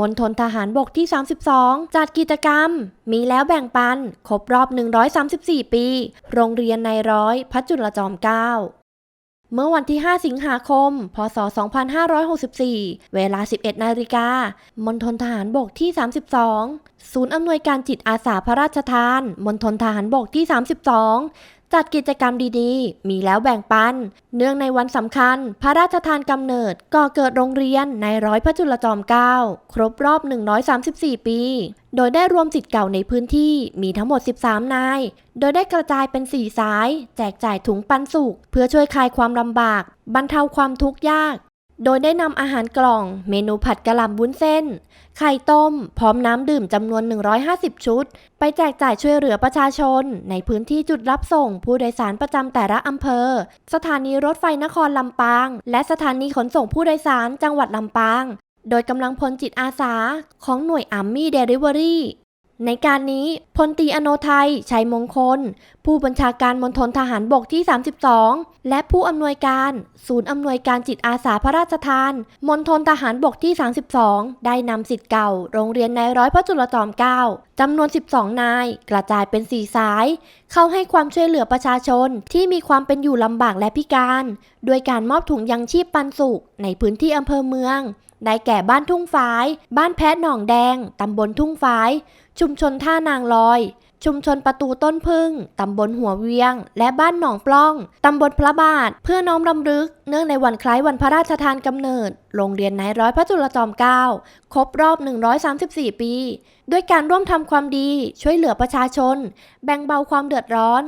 มณฑลทหารบกที่ 32 จัดกิจกรรม มีแล้วแบ่งปัน ครบรอบ 134 ปี โรงเรียนในร้อยพระจุลจอมเกล้าเมื่อวันที่ 5 สิงหาคม พศ 2564 เวลา 11 นาฬิกามณฑลทหารบกที่ 32 ศูนย์อำนวยการจิตอาสาพระราชทานมณฑลทหารบกที่ 32 จัดกิจกรรมดีๆ มีแล้วแบ่งปัน เนื่องในวันสำคัญ พระราชทานกำเนิดก่อเกิดโรงเรียนในร้อยพระจุลจอมเกล้าครบรอบ 134 ปี โดยได้รวมจิตเก่าในพื้นที่มีทั้งหมด 13 นาย โดยได้กระจายเป็น 4 สาย แจกจ่ายถุงปันสุกเพื่อช่วยคลายความลำบาก บรรเทาความทุกข์ยาก โดยได้นำอาหารกล่อง เมนูผัดกะหล่ำวุ้นเส้น ไข่ต้ม พร้อมน้ำดื่มจำนวน 150 ชุด ไปแจกจ่ายช่วยเหลือประชาชน ในพื้นที่จุดรับส่ง ผู้โดยสารประจำแต่ละอำเภอ สถานีรถไฟนครลำปาง และสถานีขนส่งผู้โดยสารจังหวัดลำปาง โดยกำลังพลจิตอาสาของหน่วยอัมมี่เดลิเวอรี่ในการนี้พลตีอโนไทยชัยมงคลผู้บัญชาการมณฑลทหารบกที่ 32 และผู้อำนวยการ ศูนย์อำนวยการจิตอาสาพระราชทานมณฑลทหารบกที่ 32 ได้นำสิทธิ์เก่า โรงเรียนในร้อยพระจุลจอมเกล้าจำนวน 12 นาย กระจายเป็น 4 สาย เข้าให้ความช่วยเหลือประชาชนที่มีความเป็นอยู่ลำบากและพิการ โดยการมอบถุงยังชีพปันสุกในพื้นที่อำเภอเมืองได้แก่บ้านทุ่งฝาย บ้านแพทย์หนองแดง ตำบลทุ่งฝาย ชุมชนท่านางลอย ชุมชนประตูต้นพึ่ง ตำบลหัวเวียง และบ้านหนองปล้อง ตำบลพระบาท เพื่อน้อมรำลึก เนื่องในวันคล้ายวันพระราชทานกำเนิด โรงเรียนนายร้อยพระจุลจอมเกล้า ครบรอบ 134 ปี ด้วยการร่วมทำความดี ช่วยเหลือประชาชน แบ่งเบาความเดือดร้อน